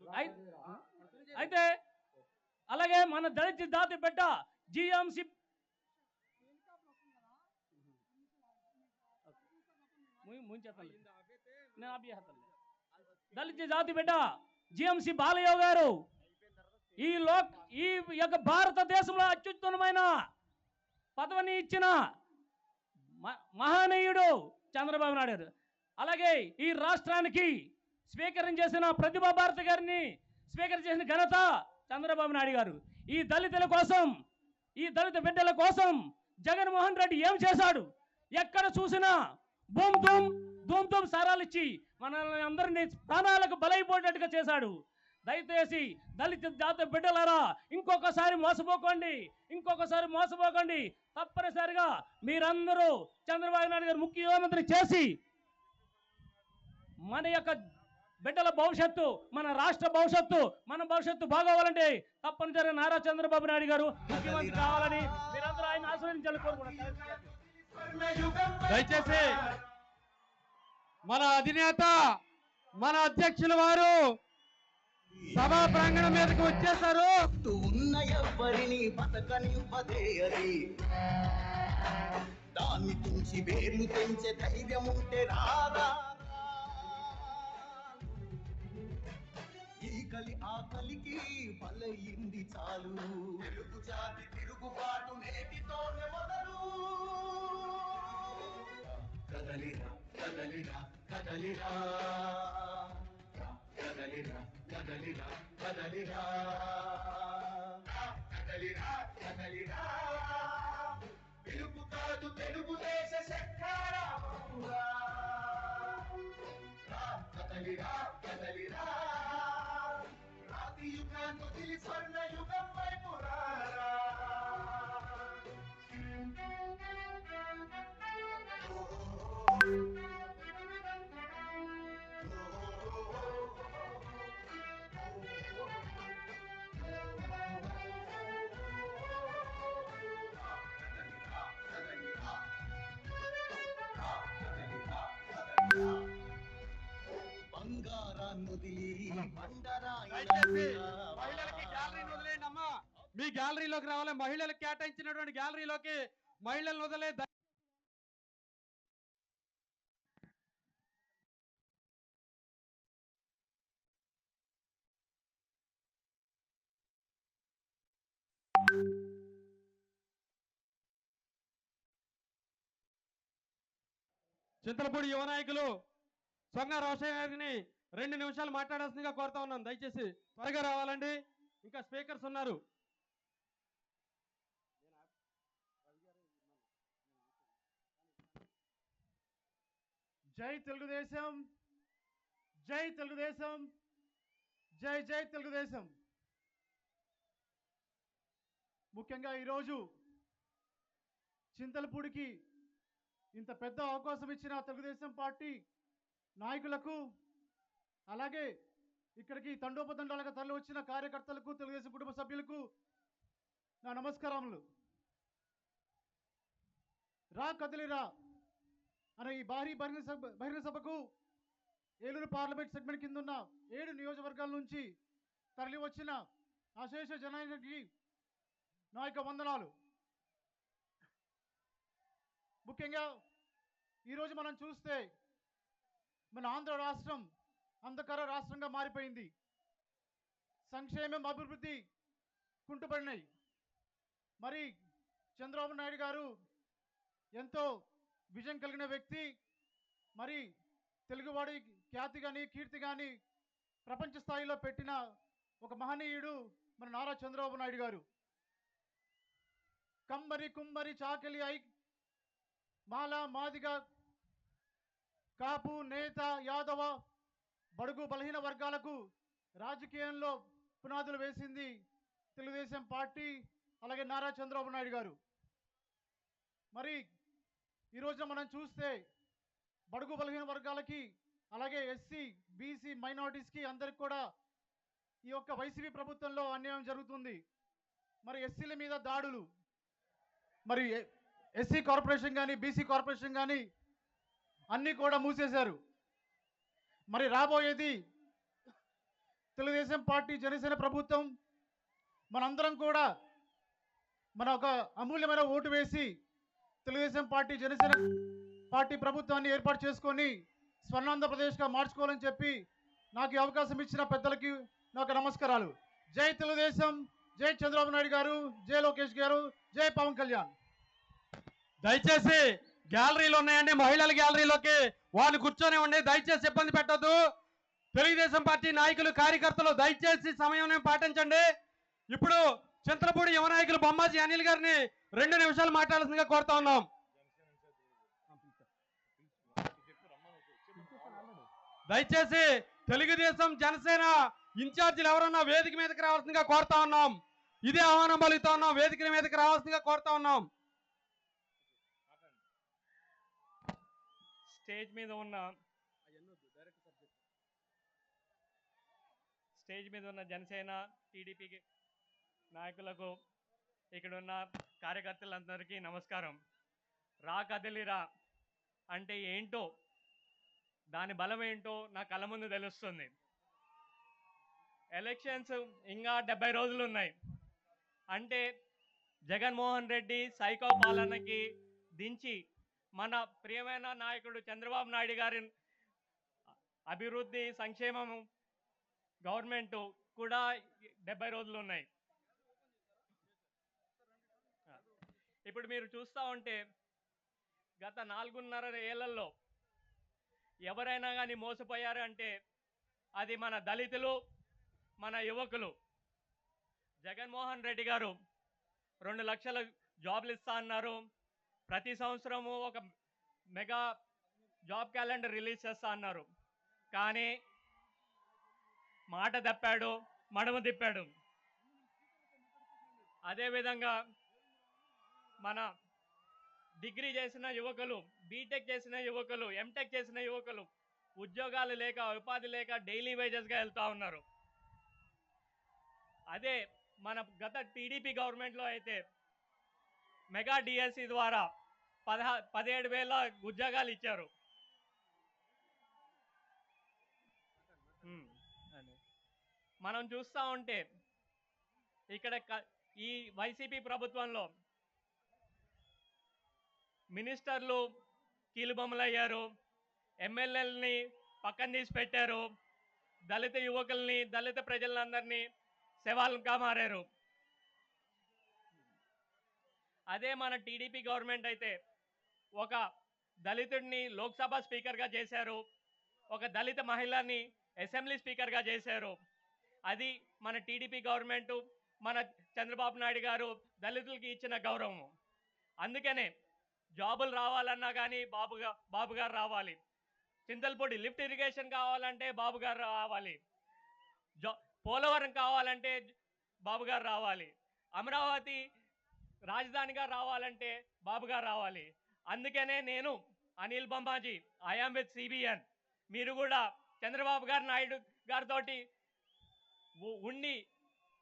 అయి- అయితే అలాగే మన దళిత జాతి బిడ్డ జిఎంసి. దళిత జాతి బిడ్డ జిఎంసి బాలయ్య గారు ఈ లోక్ ఈ యొక్క భారతదేశంలో అత్యుత్తమమైన పదవిని ఇచ్చిన మ- మహానీయుడు చంద్రబాబు నాయుడు గారు. అలాగే ఈ రాష్ట్రానికి స్వీకరణ చేసిన ప్రతిభా భారతి గారిని స్వీకరణ చేసిన ఘనత చంద్రబాబు నాయుడు గారు. ఈ దళితుల కోసం ఈ దళిత బిడ్డల కోసం జగన్మోహన్ రెడ్డి ఏం చేశాడు? ఎక్కడ చూసినా బూమ్ ధూమ్ ధూమ్ ధూమ్ సారాలు ఇచ్చి మనల్ని అందరినీ ప్రాణాలకు బలైపోయేటట్టుగా చేశాడు. దయచేసి దళిత జాతి బిడ్డలారా ఇంకొకసారి మోసపోకండి ఇంకొకసారి మోసపోకండి. తప్పనిసరిగా మీరందరూ చంద్రబాబు నాయుడు గారు ముఖ్యమంత్రి చేసి మన యొక్క బిడ్డల భవిష్యత్తు మన రాష్ట్ర భవిష్యత్తు మన భవిష్యత్తు బాగోవాలంటే తప్పనిసరిగా నారా చంద్రబాబు నాయుడు గారు ముఖ్యమంత్రి కావాలని మీరందరూ ఆయన ఆశ్రయించాలని కోరుకుంటున్నారు. దయచేసి మన అధినేత మన అధ్యక్షుల వారు సభా ప్రాంగణం మీదకి వచ్చేసారు ఉన్న ఎవరిని బతకనివ్వదే అది దాన్ని తుంచి వేర్లు తెంచే ధైర్యం ఉంటే రాదా? ఈ కలి ఆ కలికి బలయింది చాలు. తెలుగు జాతి తిరుగుబాటు నేటితోనే మొదలు. కదలిరా కదలిరా కదలిరా. కదలిరా కదలిరా కదలిరా. కదలిరా కదలిరా. తెలుగు కాదు తెలుగుదేశ కదలిరా కదలిరా. రాతి యుగాన్ని స్వర్ణ మీ గ్యాలరీలోకి రావాలి. మహిళలకు కేటాయించినటువంటి గ్యాలరీలోకి మహిళలను వదిలే చింతలపూడి యువ నాయకులు సొంగ రోషయ్య గారిని రెండు నిమిషాలు మాట్లాడాల్సిందిగా కోరుతా ఉన్నాను దయచేసి త్వరగా రావాలండి. ఇంకా స్పీకర్స్ ఉన్నారు. జై తెలుగుదేశం. జై తెలుగుదేశం. జై జై తెలుగుదేశం. ముఖ్యంగా ఈరోజు చింతలపూడికి ఇంత పెద్ద అవకాశం ఇచ్చిన తెలుగుదేశం పార్టీ నాయకులకు అలాగే ఇక్కడికి తండోపతండాలుగా తరలి వచ్చిన కార్యకర్తలకు తెలుగుదేశం కుటుంబ సభ్యులకు నా నమస్కారములు. రా కదిలిరా. అనే ఈ భారీ బహిరంగ సభ బహిరంగ సభకు ఏలూరు పార్లమెంట్ సెగ్మెంట్ కింద ఉన్న ఏడు నియోజకవర్గాల నుంచి తరలి వచ్చిన అశేష జనానికి నా యొక్క వందనాలు. ముఖ్యంగా ఈరోజు మనం చూస్తే మన ఆంధ్ర రాష్ట్రం అంధకార రాష్ట్రంగా మారిపోయింది. సంక్షేమం అభివృద్ధి కుంటుపడినాయి. మరి చంద్రబాబు నాయుడు గారు ఎంతో విజయం కలిగిన వ్యక్తి మరి తెలుగువాడి ఖ్యాతి కానీ కీర్తి కానీ ప్రపంచ స్థాయిలో పెట్టిన ఒక మహనీయుడు మన నారా చంద్రబాబు నాయుడు గారు. కమ్మరి కుమ్మరి చాకలి ఐ మాల మాదిగ కాపు నేత యాదవ బడుగు బలహీన వర్గాలకు రాజకీయంలో పునాదులు వేసింది తెలుగుదేశం పార్టీ అలాగే నారా చంద్రబాబు నాయుడు గారు. మరి ఈ మనం చూస్తే బడుగు బలహీన వర్గాలకి అలాగే ఎస్సీ బీసీ మైనారిటీస్కి అందరికి కూడా ఈ యొక్క వైసీపీ ప్రభుత్వంలో అన్యాయం జరుగుతుంది. మరి ఎస్సీల మీద దాడులు మరి ఎ- ఎస్సీ కార్పొరేషన్ కానీ బీసీ కార్పొరేషన్ కానీ అన్నీ కూడా మూసేశారు. మరి రాబోయేది తెలుగుదేశం పార్టీ జనసేన ప్రభుత్వం మనందరం కూడా మన ఒక అమూల్యమైన ఓటు వేసి తెలుగుదేశం పార్టీ జనసేన పార్టీ ప్రభుత్వాన్ని ఏర్పాటు చేసుకొని స్వర్ణాంధ్రప్రదేశ్గా మార్చుకోవాలని చెప్పి నాకు అవకాశం ఇచ్చిన పెద్దలకి నాకు నమస్కారాలు. జై తెలుగుదేశం జై చంద్రబాబు నాయుడు గారు జై లోకేష్ గారు జై పవన్ కళ్యాణ్. దయచేసి గ్యాలరీలు ఉన్నాయండి మహిళల గ్యాలరీలోకి వాళ్ళు కూర్చొని ఉండి దయచేసి ఇబ్బంది పెట్టద్దు. తెలుగుదేశం పార్టీ నాయకులు కార్యకర్తలు దయచేసి సమయం పాటించండి. ఇప్పుడు చింతలపూడి యువ నాయకులు బొమ్మాజీ అనిల్ గారిని రెండు నిమిషాలు మాట్లాడాల్సిందిగా కోరుతా ఉన్నాం. దయచేసి తెలుగుదేశం జనసేన ఇన్ఛార్జీలు ఎవరన్నా వేదిక మీదకి రావాల్సిందిగా కోరుతా ఉన్నాం. ఇదే ఆహ్వానం పలుకుతా ఉన్నాం. వేదిక మీదకి రావాల్సిందిగా కోరుతా ఉన్నాం. స్టేజ్ మీద ఉన్న స్టేజ్ మీద ఉన్న జనసేన టీడీపీకి నాయకులకు ఇక్కడ ఉన్న కార్యకర్తలందరికీ నమస్కారం. రా కదిలిరా అంటే ఏంటో దాని బలం ఏంటో నా కళ్ళ ముందు తెలుస్తుంది. ఎలక్షన్స్ ఇంకా డెబ్బై రోజులు ఉన్నాయి. అంటే జగన్మోహన్ రెడ్డి సైకో పాలనకి దించి మన ప్రియమైన నాయకుడు చంద్రబాబు నాయుడు గారి అభివృద్ధి సంక్షేమం గవర్నమెంట్ కూడా డెబ్బై రోజులు ఉన్నాయి. ఇప్పుడు మీరు చూస్తూ ఉంటే గత నాలుగున్నర ఏళ్ళలో ఎవరైనా కానీ మోసపోయారు అంటే అది మన దళితులు మన యువకులు. జగన్మోహన్ రెడ్డి గారు రెండు లక్షల జాబ్లు ఇస్తా అన్నారు. ప్రతి సంవత్సరము ఒక మెగా జాబ్ క్యాలెండర్ రిలీజ్ చేస్తా అన్నారు. కానీ మాట తప్పాడు మడమ తిప్పాడు. అదేవిధంగా మన డిగ్రీ చేసిన యువకులు బీటెక్ చేసిన యువకులు ఎంటెక్ చేసిన యువకులు ఉద్యోగాలు లేక ఉపాధి లేక డైలీ వేజెస్గా వెళ్తూ ఉన్నారు. అదే మన గత టీడీపీ గవర్నమెంట్లో అయితే మెగా డిఎస్సి ద్వారా పదహా పదిహేడు వేల ఉద్యోగాలు ఇచ్చారు. మనం చూస్తూ ఉంటే ఇక్కడ ఈ వైసీపీ ప్రభుత్వంలో మినిస్టర్లు కీలుబొమ్మలయ్యారు ఎమ్మెల్యేలని పక్కన తీసి పెట్టారు దళిత యువకుల్ని దళిత ప్రజలందరినీ శవాలుగా మారారు. అదే మన టీడీపీ గవర్నమెంట్ అయితే ఒక దళితుడిని లోక్సభ స్పీకర్గా చేశారు ఒక దళిత మహిళని అసెంబ్లీ స్పీకర్గా చేశారు. అది మన టీడీపీ గవర్నమెంట్ మన చంద్రబాబు నాయుడు గారు దళితులకి ఇచ్చిన గౌరవం. అందుకనే జాబులు రావాలన్నా కానీ బాబుగా బాబు గారు రావాలి. చింతల్పూడి లిఫ్ట్ ఇరిగేషన్ కావాలంటే బాబు గారు రావాలి. జా పోలవరం కావాలంటే బాబు గారు రావాలి. అమరావతి రాజధానిగా రావాలంటే బాబు గారు రావాలి. అందుకనే నేను Anil Bommaji I am with CBN. మీరు కూడా చంద్రబాబు గారు నాయుడు గారితో ఉండి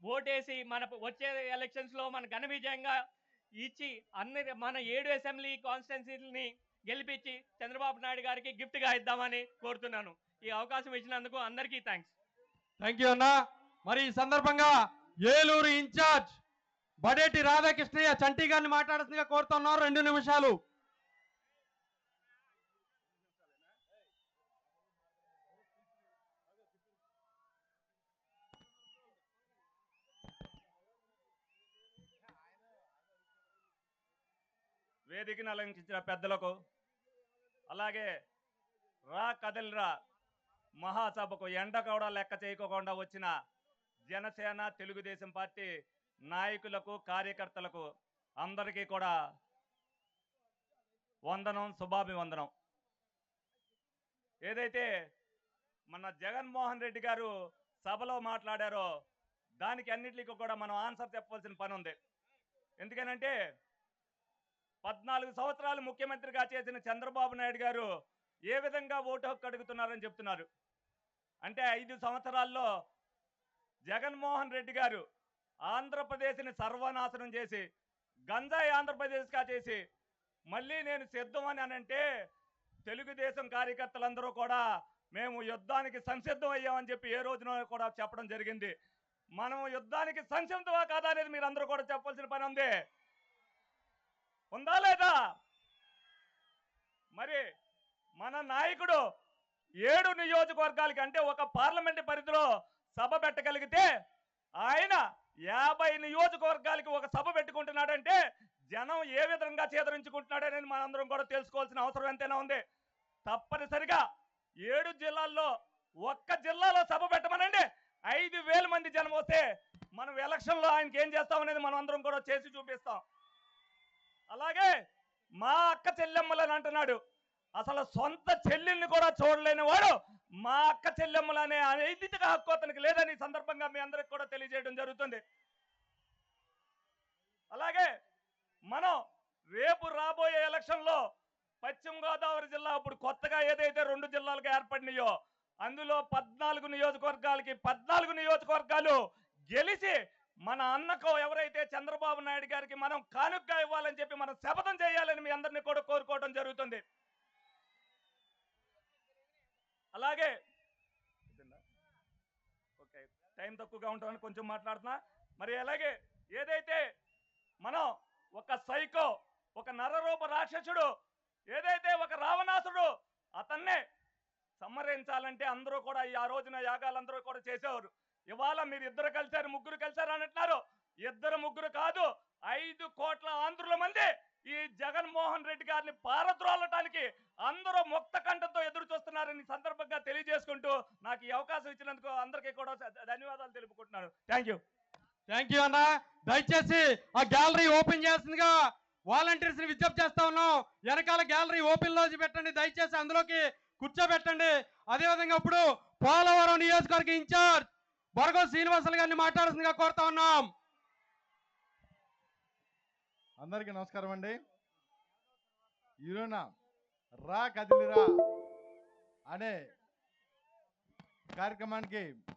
ఓటేసి మన వచ్చే ఎలక్షన్స్లో మన ఘన విజయంగా ఇచ్చి అన్ని మన ఏడు అసెంబ్లీ కాన్స్టిట్యున్సీని గెలిపించి చంద్రబాబు నాయుడు గారికి గిఫ్ట్గా ఇద్దామని కోరుతున్నాను. ఈ అవకాశం ఇచ్చినందుకు అందరికీ థ్యాంక్స్. థ్యాంక్ యూ అన్న. మరి ఈ సందర్భంగా ఏలూరు ఇన్ఛార్జ్ బడేటి రాధాకృష్ణయ్య చంటి గారిని మాట్లాడాల్సిందిగా కోరుతున్నాం రెండు నిమిషాలు. వేదికను అలంకరించిన పెద్దలకు అలాగే రా కదలిరా మహాసభకు ఎండ కూడా లెక్క చేయకోకుండా వచ్చిన జనసేన తెలుగుదేశం పార్టీ నాయకులకు కార్యకర్తలకు అందరికీ కూడా వందనం శుభాభివందనం. ఏదైతే మన జగన్మోహన్ రెడ్డి గారు సభలో మాట్లాడారో దానికి అన్నిటికీ కూడా మనం ఆన్సర్ చెప్పవలసిన పని ఉంది. ఎందుకనంటే పద్నాలుగు సంవత్సరాలు ముఖ్యమంత్రిగా చేసిన చంద్రబాబు నాయుడు గారు ఏ విధంగా ఓటు హక్కు అడుగుతున్నారని చెప్తున్నారు. అంటే ఐదు సంవత్సరాల్లో జగన్మోహన్ రెడ్డి గారు ఆంధ్రప్రదేశ్ని సర్వనాశనం చేసి గంజాయి ఆంధ్రప్రదేశ్గా చేసి మళ్ళీ నేను సిద్ధం అని అనంటే తెలుగుదేశం కార్యకర్తలందరూ కూడా మేము యుద్ధానికి సంసిద్ధం అయ్యామని చెప్పి ఏ రోజున కూడా చెప్పడం జరిగింది. మనం యుద్ధానికి సంసిద్ధమా కాదా అనేది మీరు అందరూ కూడా చెప్పాల్సిన పని ఉంది. ఉందా లేదా? మరి మన నాయకుడు ఏడు నియోజకవర్గాలకి అంటే ఒక పార్లమెంట్ పరిధిలో సభ పెట్టగలిగితే ఆయన యాభై నియోజకవర్గాలకి ఒక సభ పెట్టుకుంటున్నాడంటే జనం ఏ విధంగా చేదరించుకుంటున్నాడనేది మనందరం కూడా తెలుసుకోవాల్సిన అవసరం ఎంతైనా ఉంది. తప్పనిసరిగా ఏడు జిల్లాల్లో ఒక్క జిల్లాలో సభ పెట్టమనండి. ఐదు వేల మంది జనం వస్తే మనం ఎలక్షన్లో ఆయనకి ఏం చేస్తామనేది మనం అందరం కూడా చేసి చూపిస్తాం. అలాగే మా అక్క చెల్లెమ్మలని అంటున్నాడు. అసలు సొంత చెల్లెల్ని కూడా చూడలేని వాడు మా అక్క చెల్లెమ్మలనే నైతిక హక్కు అతనికి లేదని సందర్భంగా మీ అందరికి కూడా తెలియజేయడం జరుగుతుంది. అలాగే మనం రేపు రాబోయే ఎలక్షన్లో పశ్చిమ గోదావరి జిల్లా ఇప్పుడు కొత్తగా ఏదైతే రెండు జిల్లాలుగా ఏర్పడినాయో అందులో పద్నాలుగు నియోజకవర్గాలకి పద్నాలుగు నియోజకవర్గాలు గెలిచి మన అన్నకు ఎవరైతే చంద్రబాబు నాయుడు గారికి మనం కానుకగా ఇవ్వాలని చెప్పి మనం శపథం చేయాలని మీ అందరినీ కూడా కోరుకోవడం జరుగుతుంది. అలాగే ఓకే టైం తక్కువగా ఉంటామని కొంచెం మాట్లాడుతున్నా. మరి అలాగే ఏదైతే మనం ఒక సైకో ఒక నరరూప రాక్షసుడు ఏదైతే ఒక రావణాసుడు అతన్నే సంహరించాలంటే అందరూ కూడా ఈ ఆ రోజున యాగాలందరూ కూడా చేసేవారు. ఇవాళ మీరు ఇద్దరు కలిశారు ముగ్గురు కలిశారు అంటున్నారు ఇద్దరు ముగ్గురు కాదు ఐదు కోట్ల ఆంధ్రుల మంది ఈ జగన్మోహన్ రెడ్డి గారిని పారద్రోలటానికి అందరూ ముక్త కంఠంతో ఎదురు చూస్తున్నారని సందర్భంగా తెలియజేసుకుంటూ నాకు ఈ అవకాశం ఇచ్చినందుకు అందరికీ కూడా ధన్యవాదాలు తెలుపుకుంటున్నాను. థ్యాంక్ యూ థ్యాంక్ యూ అన్న. దయచేసి ఆ గ్యాలరీ ఓపెన్ చేసిందిగా వాలంటీర్స్ని విజ్ఞప్తి చేస్తా ఉన్నాం. వెనకాల గ్యాలరీ ఓపెన్లోకి పెట్టండి. దయచేసి అందులోకి కూర్చోబెట్టండి. అదేవిధంగా ఇప్పుడు పోలవరం నియోజకవర్గ ఇన్ఛార్జ్ బొరగో శ్రీనివాసులు గారిని మాట్లాడాల్సిందిగా కోరుతా ఉన్నాం. అందరికీ నమస్కారం అండి. ఈరోజున రా కదిలిరా అనే కార్యక్రమానికి